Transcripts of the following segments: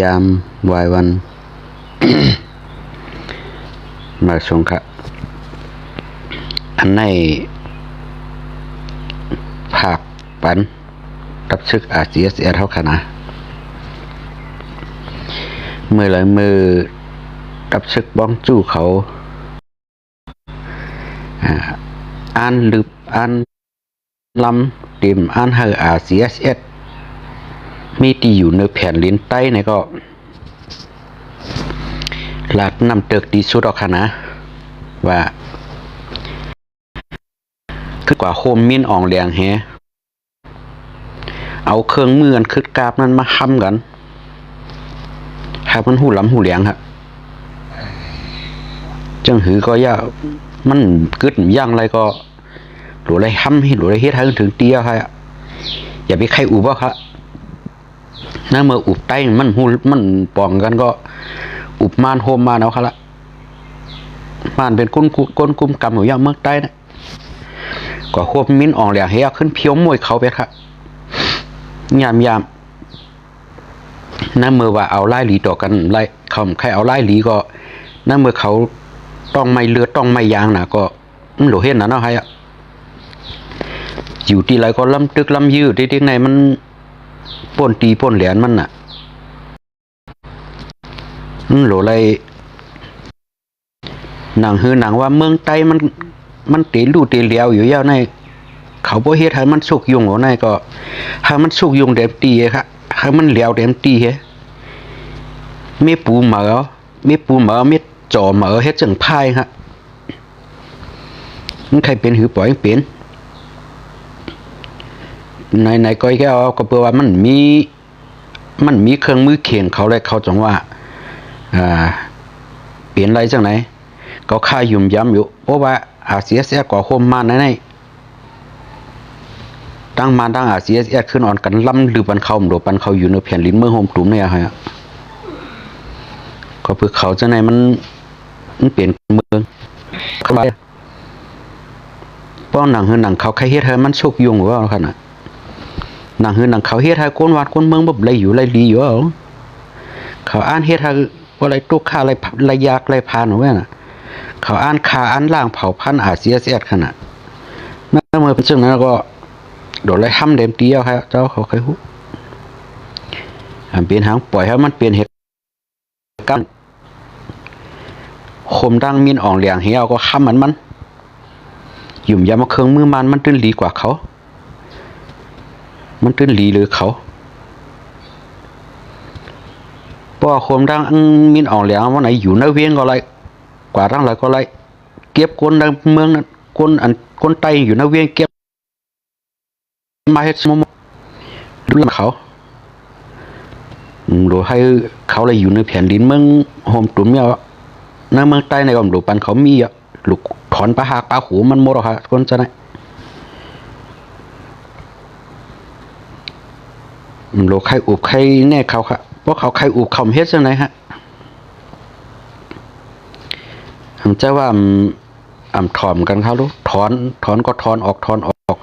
ยามวายวันมาสงคะอันในภาคปันรับชึกอาเซียสเอเท่าขนาเมื่อไรมือรับชึกบ้องจู้เขาอ่านลึบอ่านลำเต็มอ่านเฮออาเซียสเอ มีที่อยู่ในแผ่นลิ้นใต้นี่ก็ลาดนำเตึกดีสุดออกค่ะนะ ว่าคือกว่าโคมมินอ่องแรงแฮเอาเครื่องมือกันคืดกราบนั้นมาค้ำกันให้มันหูหลำหูเหลียงครับจังหือก็ย่ามันกึดย่างไรก็หลัวไรห้ำให้หลัวไรเฮ็ดให้ถึงเตี้ยครับอย่าไปใครอุบว่าครับ นั่นเมื่ออุบใต้มันหูมันปองกันก็ อุบมานโฮมมาเอาค่ะละมานเป็นก้นกุก้นกุมกำอยู่อย่างเมืองใต้นะกว่าควบมิ้นอ่องเหลียงเฮียขึ้นเพียวมวยเขาไปค่ะยามยามนั่นเมื่อว่าเอาไล่หลีต่อกันไล่เขาใครเอาไล่หลีก็นั่นเมื่อเขาต้องไม่เลือดต้องไม่ยางนะก็มันหลเห็นนะเนาะให้อะอยู่ที่ไรก็ล้ำตึกล้ำยืดที่ๆในมัน ป่นตีป่นเหรียญมันน่ะอืมโหลไรหนังฮือหนังว่าเมืองใต้มัน มันตีลู่ตีเหลียวอยู่ยาวในเขาบ่เฮ็ดให้มันสุกยุงหัวในก็ให้มันสุกยุงเต็มตีครับให้มันเหลียวเต็มตีเฮมีปูเหมามีปูเหมามีจ่อเหมาเฮ็ดจังพายครับมันใครเป็นหือปล่อยเป็น ในในก้อยแก้วก็เพื่อว่ามันมีมันมีเครื่องมือเขียงเขาเลยเขาจังว่าอ่าเปลี่ยนอะไรจังไหนก็ค่ายุ่มย้ำอยู่เพราะว่าอาเซียเสียก่อโคมมาในในตั้งมาตั้งอาเซียเสียขึ้นอ่อนกันล่ำหรือปันเขาหรือปันเขาอยู่ในแผ่นลิ้นเมืองโฮมตุ่มเนี่ยฮะก็เพื่อเขาจังไหนมันมันเปลี่ยนเมืองเข้าไปป้อนหนังเฮือหนังเขาใครเฮ็ดให้มันโชคยุ่งว่าขนาด นังเฮือนังเขาเฮ็ดให้คนวัดคนเมืองแบบไรอยู่ไรดีอยู่อะเขาอ่านเฮ็ดให้ว่าอะไรตุกค่าอะไรระยากอะไรพานหนูแม่น่ะ เขาอ่านคาอ่านล่างเผาพันอาเซียเสียดขนาดนั่เมื่อเป็นเช่นนั้นก็โดดเลยห้ำเดมเตียวครับเจ้าเขาเคยฮู้อันเป็นหางปล่อยให้มันเปลี่ยนเหตุการณ์คมดังมีนอ่องเหลียงเหี่ยวก็ค้ำมันมัน หยุ่มยามาเครื่องมือมันมันตื้นหลีกว่าเขา มันตื้นหลีหรือเขาเพราะว่ามดังมินอองเหลียงวันไหนอยู่ในเวียงก็ไรกว่าดังไรก็ไรเก็บคนในเมืองนั้นคนอันคนไตอยู่ในเวียงเก็บมาเฮ็ดสมมดูแลเขาอืมดูให้เขาเลยอยู่ในแผ่นดินเมืองโฮมตุ่มเนี่ยในเมืองใต้ในก็ดูปันเขามีอะลูกถอนปลาหากปลาหูมันหมดหรอกครับคนจะไหนอืม โลกใครอุบใครแน่เขาค่ะเพราะเขาใครอุบเขาเฮ็ดจังไหนฮะผมจะว่าอืมอ่ำถอมกันเขาลูกถอนถอนก็ถอนออกถอนออก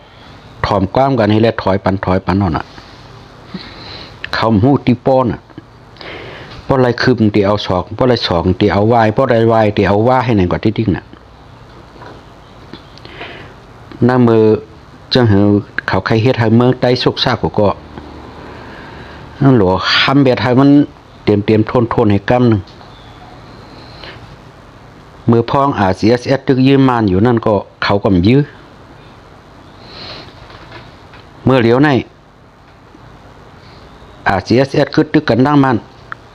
ถอมกว้ามกันให้เรียถอยปันถอยปันนั่นน่ะ เขาหูตีป้อนอะเพราะอะไรคืมตีเอาสองเพราะอะไรสองตีเอาวายเพราะอะไรวายตีเอาว่าให้ไหนกว่าที่ดิ้งน่ะหน้ามือจังหือเขาใครเฮ็ดให้เมืองใต้สุกซากก็ นั่นหลวคำเบียดไทยมันเตรียมเตรียมทนทนให้กำหนึ่งมือพ้องอาซียสเอสตึกยืมมานอยู่นั่นก็เขาก็มยื้อเมื่อเหลียวในอาซียสเอสคือตึกกันดังมัน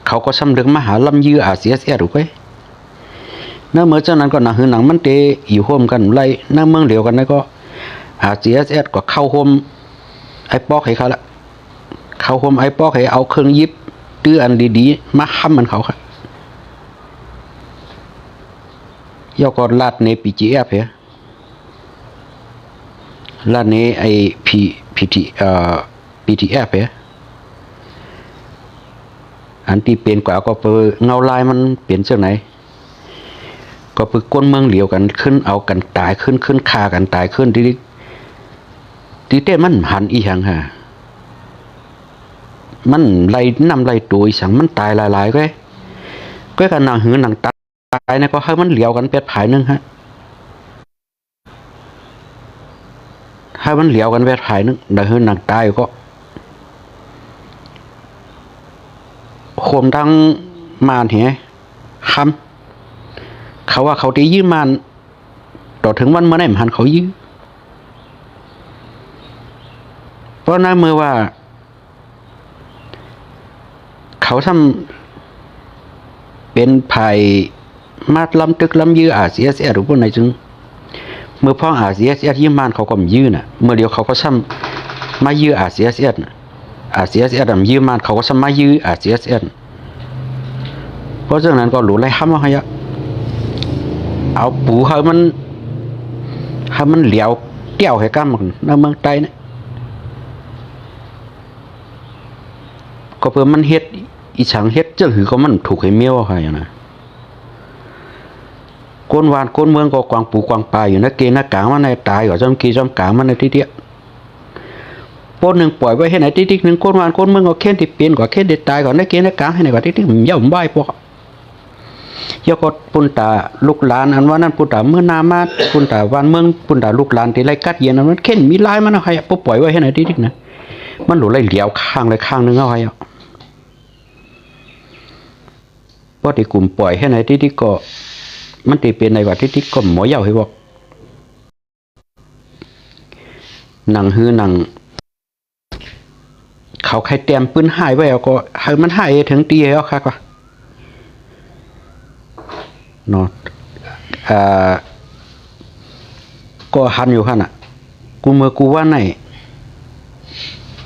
เขาก็สำเร็จมาหาลำยื้ออาซียสเอสหรือไงนั่นเมื่อเจ้านั้นก็หนังหือหนังมันเตอยู่โฮมกันไล่นั่งเมืองเหลียวกันนั่นก็อาซียสเอสก็เข้าโฮมไอ้ปอกให้เขาละ เขาคมไอ้ปอกให้เอาเครื่องยิบตื้ออันดีๆ มาค้ำมันเขาค่ะยอก็ลาดในปีจีเอฟเหรอลาดในไอพีพีทีเอ่อพีทีเอฟเหรออันที่เป็นกว่าก็เปเงาลายมันเปลี่ยนจากไหน ก็เปก้นเมืองเหลียวกันขึ้นเอากันตายขึ้นขึ้นคากันตายขึ้นทีที่เต้มันหันอีหยังฮะ มันไล่นำไล่ตัวอีสังมันตายหลายๆก็ก็กันนางหือหนังตายนะก็ให้มันเหลียวกันเป็ดผายหนึงฮะให้มันเหลียวกันเป็ดผายหนึงนางหือหนังตายก็โคมดังมานเหียคำเขาว่าเขาตียื้อมานต่อถึงวันเมื่อไหร่มันเขายื้อเพราะนั่นเมื่อว่า เขาทำเป็นภัยมาดลำตึกลำยื้ออาเซียเสียหรือพวกไหนจึง เมื่อพ่ออาเซียเสียยื้อมานเขาก็มยื้อน่ะ เมื่อเดียวเขาก็ซ้ำมายื้ออาเซียเสียน่ะอาเซียเสียดำยื้อมานเขาก็ซ้ำมายื้ออาเซียเสียเพราะฉะนั้นก็หลุไล่ห้ามเอาให้อะเอาปูให้มันให้มันเหลียวเตี้ยวให้กันมันในเมืองใต้นี่ยก็เพื่อมันเฮ็ด อีฉังเฮ็ดเจังหือก็มันถูกให้เมียวค่ะอย่างนะก้นวานก้นเมืองก็กวางปูกวางปลาอยู่นะเกณฑ์น้ากลางมันในตายก็จอมกีจอมกลางมันในที่เดียวปนหนึ่งปล่อยไว้ให้ไหนติ๊กๆหนึ่งก้นวานก้นเมืองก็เค้นที่เปลี่ยนก็เค้นที่ตายก็ในเกณฑ์น้ากลางให้ไหนก็ติ๊กๆมันย่อมใบพวกยกดปุ่นตาลูกหลานอันว่านั่นปุ่นตาเมื่อนามาปุ่นตาวันเมืองปุ่นตาลูกหลานที่ไรกัดเย็นอันนั้นเค้นมีลายมันเอาให้ปุ๊บปล่อยไว้ให้ไหนติ๊กๆนะมันหลุดไหลเหลียวข้างเลยข้างนึงเอาให้อะ พอที่กลุ่มปล่อยให้ในที่ที่ก็มันตีเป็นในว่าที่ที่ก็หมอยาวให้บอกหนังฮือหนัง เขาใครเตรียมปืนหายไว้เอาก็ให้มันหายถึงตีเอาค่ะก็เนาะอ่าก็หันอยู่หั่นน่ะ กูเมื่อกูว่าใน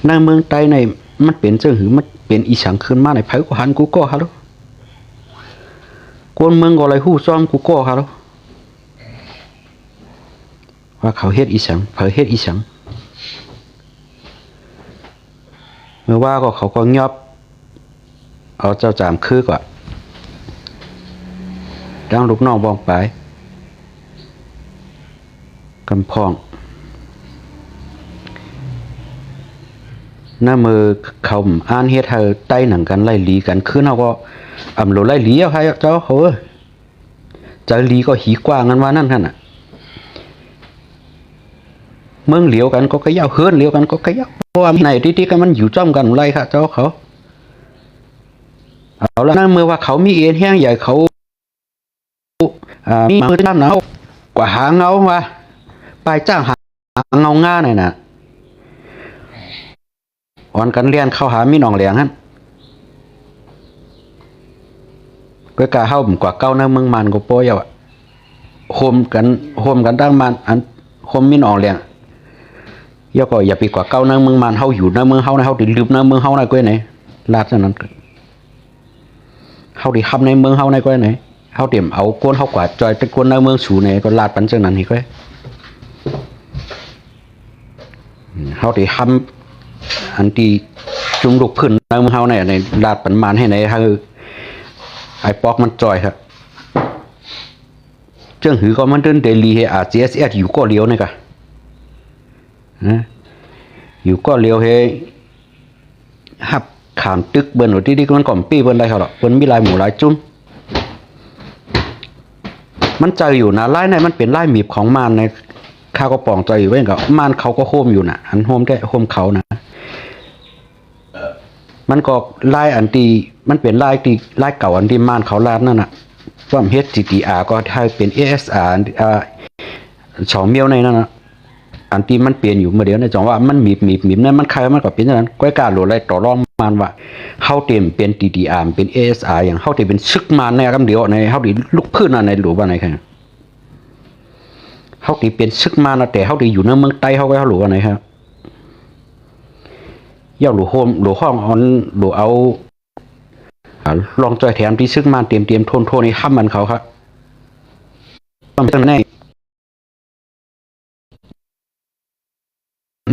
ในเมืองใต้ในมันเป็นเจ้าหือมันเป็นอีสังขึ้นมาในไผกูหันกูก็ฮัลโหล คนเมืองก็เลยฮู้ซ้อมกูก็เขาแล้วว่าเขาเฮ็ดอีสังเผยเฮ็ดอีสังเมื่อว่าก็เขาก็ยอบเอาเจ้าจามคือก่อนดังลูกน้องบองไปกำพอง น้ามือเขาอ่านเฮ็ดให้ใต้หนังกันไล่หลีกันคือเฮาก็อำโลไล่หลีเอาให้เจ้าเขาเอ้ยจะหลีก็หีกว้างกันว่านั่นหั่นน่ะ เมืองเหลียวกันก็กระยาวเฮือนเหลียวกันก็กระยาวเพราะว่าในที่ๆกันมันอยู่จ้อมกันไรค่ะเจ้าเขาเอาละนั่นเมื่อว่าเขามีเอ็นแห้งใหญ่เขาอ่ามีมือน้ำหนาวกว่าหาเงามาไปจ้างหาเงาง่าหน่อยน่ะ อ่อนกันเรียนเข้าหามีหนองเหลียงฮั่นก็กะเฮามกว่าเก้านะเมืองมันก็โปยอะโฮมกันโฮมกันตั้งมันอันโฮมมีหนองเหลียงยาก็อย่าไปกว่าเก้านะเมืองมันเฮาอยู่นะเมืองเฮานะเฮาติลืมนะเมืองเฮานะก้อยไหนลาดนั้นเฮาดิทำในเมืองเฮาในก้อยไหนเฮาเตรียมเอาก้นเฮากว่าจอยไปก้นในเมืองสูไหนก็ลาดปันจังนั้นนี่ก้อยเฮาดิทำ อันที่จุงลูกพื้นในเมือเฮาเนี่ยในลาดปันมานให้ไหนฮะไอ้ปอกมันจอยครับเจ้งหือก็มันเดินเดลีให้อาเซียสเออยู่ก็เลี้ยวนี่กะนะอยู่ก็เลี้ยวให้หับขามตึกเบิ่นว่าที่นี่มันก่อมปี้เบิ่นได้เขาหรอกเบิ่นมีลายหมูลายจุ้มมันใจอยู่นะไลายในมันเป็นไลายหมีบของมันในข้าวก็ปองใจอยู่เว้นกับมันเขาก็โฮมอยู่นะอันโฮมได้โฮมเขานะ มันก็ลายอันตีมันเป็นลายตีลายเก่าอันที่ม่านเขาลาดนั่นน่ะว่าเฮ็ด GTR ก็ให้เป็น ASR อันอ่าสองเมียวในนั่นน่ะอันที่มันเปลี่ยนอยู่เมื่อเดียวในจังว่ามันมีมีมีนั่นมันใครมันก็เป็นอย่างนั้นก้อยกาโหลดไล่ต่อรองมันว่าเฮาเต็มเป็น TTR เป็น ASR อย่างเฮาเต็มเป็นซึกมานในกำเดียวในเฮาดิลุกพื้นอันในหรือว่าไหนครับเฮาดิเป็นซึกมานนะแต่เฮาดิอยู่ในเมืองใต้เฮาก็เฮาหรือว่าไหนครับ ย่าหลูโฮมหลูห้องออนหลูเอาลองจอยแถมที่ซึ่งมาเตรียมเตรียมโทนโทนในห้ามมันเขาครับต้องเป็นแน่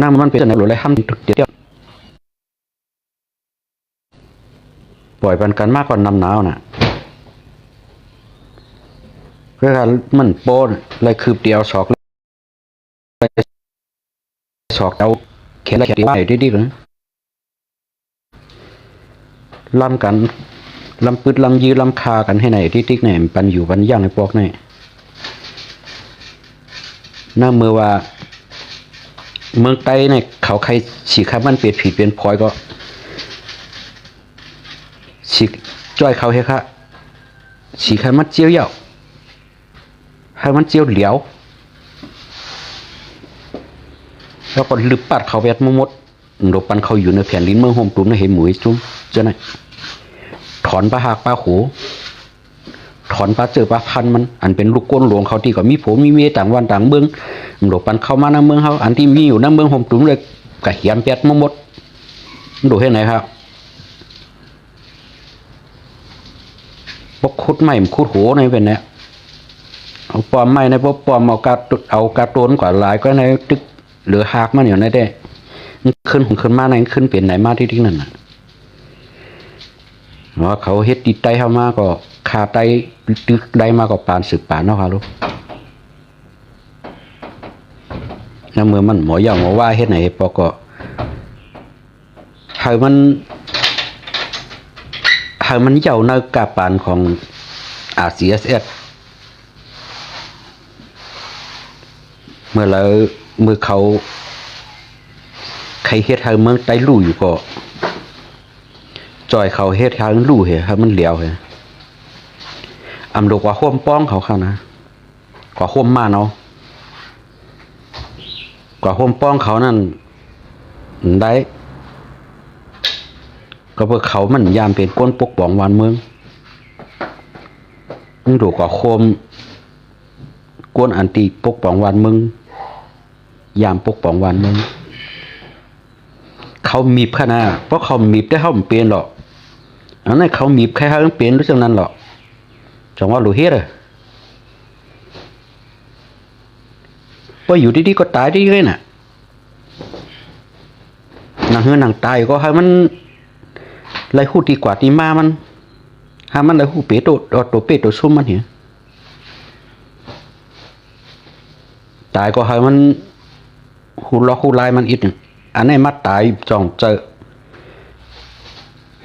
น้ำมันเป็นอะไรหรืออะไรห้ามตึกเดียวปล่อยปันกันมากกว่านำหนาวน่ะเพื่อการมันโป้นเลยคืบเดียวสอกเลยสอกเอาเขียนอะไรเขียนไว้ดีๆเลย ลำกันลำปึดลำยื้อลำคากันให้ไหนที่ติ๊กไหนมันปันอยู่ปันย่างในพวกนี่น่าเมื่อว่า เมืองใต้เนี่ยเขาใครฉีกคำมันเปลี่ยนผิดเปลี่ยนพลอยก็ฉีกจ้อยเขาให้ค่ะฉีกให้มันเจียวเยาให้มันเจียวเหลียว แล้วก็ลืบปัดเขาแบบมมด โดปันเขาอยู่ในแผ่นลิ้นเมืองโฮมตุ้มในเห็นหมวยจุ้มเจ้าไหนถอนปลาหากปลาโขถอนปลาเจอปลาพันมัน อันเป็นลูกก้นหลวงเขาที่ก็มีผมมีเมียต่างวันต่างเมืองโดปันเข้ามาในเมืองเขาอันที่มีอยู่ในเมืองโฮมตุ้มเลยกะเหียมแปดมมดดูให้ไหนครับพวกคุดไม่คุดโหในเป็นเนี่ยเอาปอมไม่ในพวกปอมเอากาเอากาโตนกว่าหลายก็ในตึกเหลือหากมันอยู่ในได้ ขึ้นของขึ้นมาในขึ้นเปลี่ยนไหนมาที่ที่นั่นน่ะว่าเขาเฮ็ดติดไตเข้ามาก็คาไตตึกไดมาก็ปานสืบปานเนาะครับลูกแล้วเมื่อมันหมอยาหมอว่าเฮ็ดไหนปอก็ให้มันให้มันเย่าในกาปานของ RCSS เมื่อเราเมื่อเขา ใครเฮ็ดให้เมืองใต้ลู่อยู่ก็จอยเขาเฮ็ดให้ลู่เหรให้มันเหลียวเหรอำดกว่าห่มป้องเขาค่ะนะกว่าห่มมาเนาะกว่าห่มป้องเขานั่นได้ ก็เพื่อเขามันยามเป็นก้นปกป้องวานเมืองนี่ดูกว่าโคมกวนอันตีปกป้องวานเมืองยามปกป้องวานเมือง เขามีบขนาดเพราะเขามีบได้เขาไม่เปลี่ยนหรอกอันนั้นเขามีบใครเขาเปลี่ยนรู้จักนั้นหรอกจังว่าหลูเฮ็ดอะพออยู่ดีๆก็ตายดีเลยน่ะนางเฮือนางตายก็ให้มันไรหูดีกว่าที่มามันให้มันไรหูเปโตดตัวเปโตซุ่มมันเหียตายก็ให้มันหูล็อกหูลายมันอีกหนึ่ง อันนี้มาตายจ่องเจอ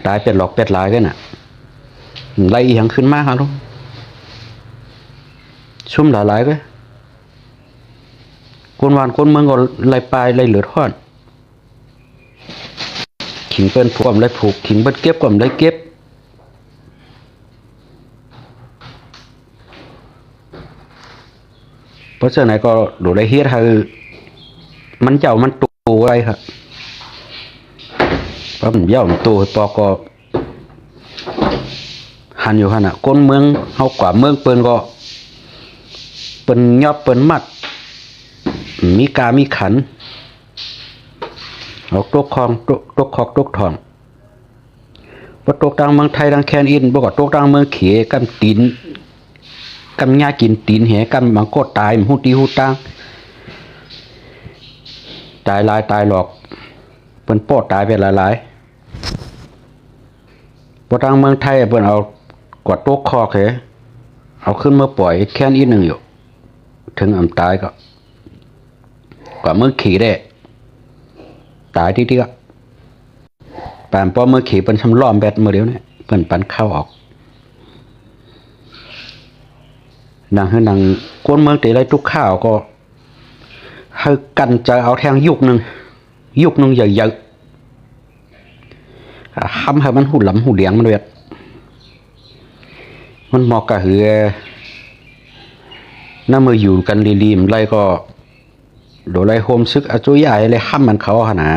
ตายเป็ดหลอกเป็ดลายกันน่ะไล่อีหยังขึ้นมากครับลูกชุ่มหลายหลายก็คนวานคนเมืองก็ไล่ปลายไล่เหลือทอดขิงเป็นผูกไล่ผูกขิงเป็นเก็บก็ไล่เก็บเพราะฉะนั้นก็ดูได้เฮ็ดให้มันเจ้ามันตู อะไรครับเพราะมันเย่ามันตูปอก็หันอยู่ขนาดก้นเมืองเฮากว่าเมืองเปิ้นก็เปิ้นยอบเปิ้นมัด มีกามีขันเอาตกคองตกคอกตกทองบ่าตกทางเมืองไทยทางแคนอินบ่ก็ตกทางเมืองเขยกันตีนกันยากินตีนแหกันมันก็ตายมหูตีหูตาง ตายหลายตายหลอกเปิ้นโปอดตายไปหลายๆบ่ทางเมืองไทยเปิ้นเอากวดโต๊ะคอเหเอาขึ้นมาปล่อยแค่นี้หนึ่งอยู่ ถึงอำตายก็กว่าเมือขี่ได้ ตายที่ที่ก็ปานป้อเมือขี่เปิ้นชำล้อมแบตมื้อเดียวเนี่ยเปิ้นปันเข้าออกนางให้นางกวนเมืองตีไรทุกข้าวก็ ให้กันจะเอาแทงยุกหนึ่งยุกหนึ่งใหญ่ๆอ่าทำให้มันหูหลำหูเหลียงมันเวทมันเหมาะกับเหือน้ามืออยู่กันลีมๆไรก็โดยไรโฮมซึกอาจุยายเลยห้ามมันเขาขนาด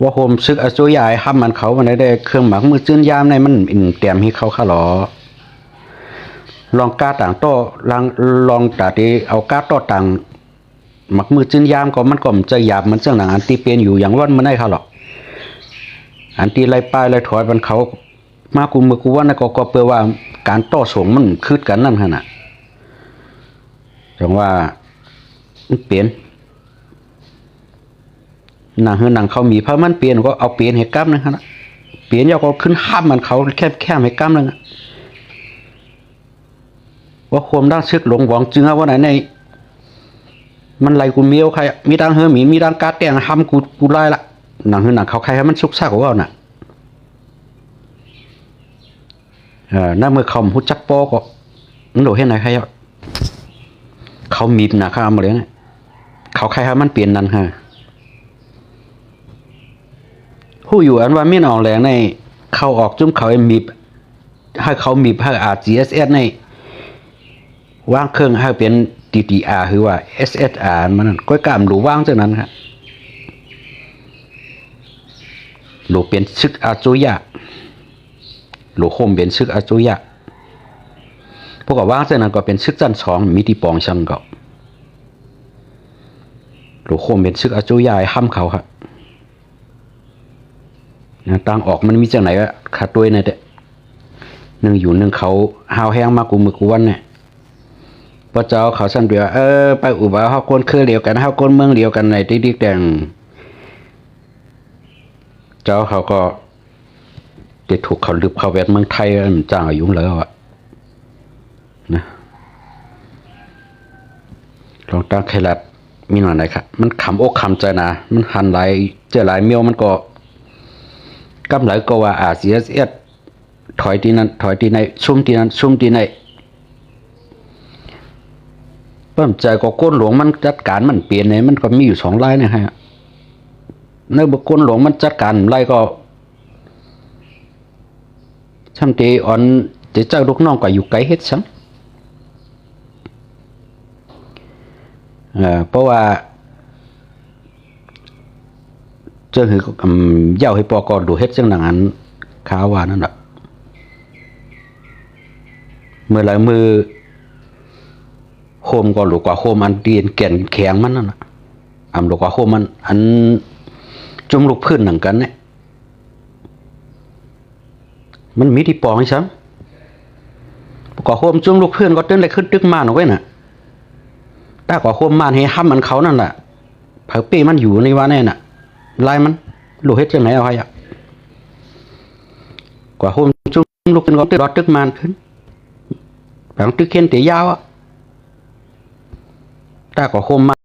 ว่าโฮมซึกอาจุยายห้ามมันเขามันได้ได้เครื่องหมักมือจื้นยามในมันอินเตรียมให้เขาค่ะหรอลองกาต่างโต้ลองลองตาดีเอากาโต้ต่าง หมักมือจื้นยามก็มันก็มนจะหยาบมันเสื่องหนังอันตีเป็นอยู่อย่างวันมันได้ค่ะหรอกอันตีไล่ป้ายไล่ถอยมันเขา มากูมือกูว่านะก็ก็เปลว่าการต่อสงมันคืดกันนั่นขนาดจังว่ามันเปลี่ยนหนังเฮือหนังเขามีพระมันเปลี่ยนก็เอาเปลี่ยนให้กล้ามนึงนะเปลี่ยนยาก็ขึ้นห้ามมันเขาแคบแคบให้กล้ามนึงอะว่าความด้านซึกหลงหวังจึงเอาว่าไหนใน มันไล่กูเมียวใครมีดังเฮอหมีมีดังกาแตงห้ำกูกูไล่ละหนังคือหนังเขาใครให้มันสุกซากกว่าน่ะเออหน้ามือเขาหุจักโปอก็มันโดเห็นไหนใครอะเขามีบนะข้ามมาเลยเนี่ยเขาใครฮะมันเปลี่ยนนั่นฮะผู้อยู่อันว่ามีนออกแรงในเขาออกจุ่มเขาไอ้มีบให้เขามีบให้อา GSS ในว่างเครื่องให้เป็น DDR คือว่า SSR มันนั่นก็กล้ามหรูว่างจากนั้นครับหรูเป็นซึกอาจุยะหลวงโคมเป็นซึกอาจุยะพวกก็ว่างเส้นนั้นก็เป็นซึกจันสองมีที่ปองชังก็หลวงโคมเป็นซึกอาจุยะห้ห้ำเขาครับนะต่างออกมันมีจากไหนอะขาดด้วยนะเด็หนึ่งอยู่หนึ่งเขาหาวแห้งมากกูมือกูวันเนี่ย พระเจ้าเขาสั่นเดียวเออไปอุบาเขาคนคือเดียวกันเขาคนเมืองเดียวกันในที่ดิแดงเจ้าเขาก็จะถูกเขาลืบเขาแวดเมืองไทยมันจ้างอายุแล้วอะนะลองตั้งใครลัดมีหน่อยไหนครับมันขำอกขำใจนะ มันหันไหลเจอหลายเมียวมันก็กำไหลก็ว่าอาเซียเสียถอยที่นั้นถอยที่ไหนซุ่มที่นั้นซุ่มที่ไหน พิ่มใจก็ก้นหลวงมันจัดการมันเปลี่ยนเนี่ยมันก็มีอยู่สองไล่นะฮะในบุคคลหลวงมันจัดการไล่ก็ช่ำตีอ่อนจะเจ้าลูกน้องก็อยู่ไกลเฮ็ดซ้ำเพราะว่าเจ้าหือเหย้าให้ปอกอดูเฮ็ดจังหนังอันขาวว่านั่นน่ะเมื่อหลายมือ โฮมก็หลูกกว่าโฮมอันเดียนแก่นแข็งมันนั่นนะอำหลูกกว่าโฮมมัน อันจุ่มลูกพื้นหนังกันเนี่ยมันมีที่ปองใช่ไหมก่อโฮมจุ้งลูกเพื่อนก็เต้นเลยขึ้นตึกมาหน่อยเว้น่ะถ้าก่อโฮมมานให้ห้ำมันเขานั่นแหละเผาปีมันอยู่ในว่าแน่น่ะลายมันลูกเฮ็ดจังไหนเอาให้อะก่อโฮมจุ้งลูกเพื่อนก็ตึกรอตึกมานขึ้นแผงตึกเข็นเตะยาวอะ ถ้าก็คมมา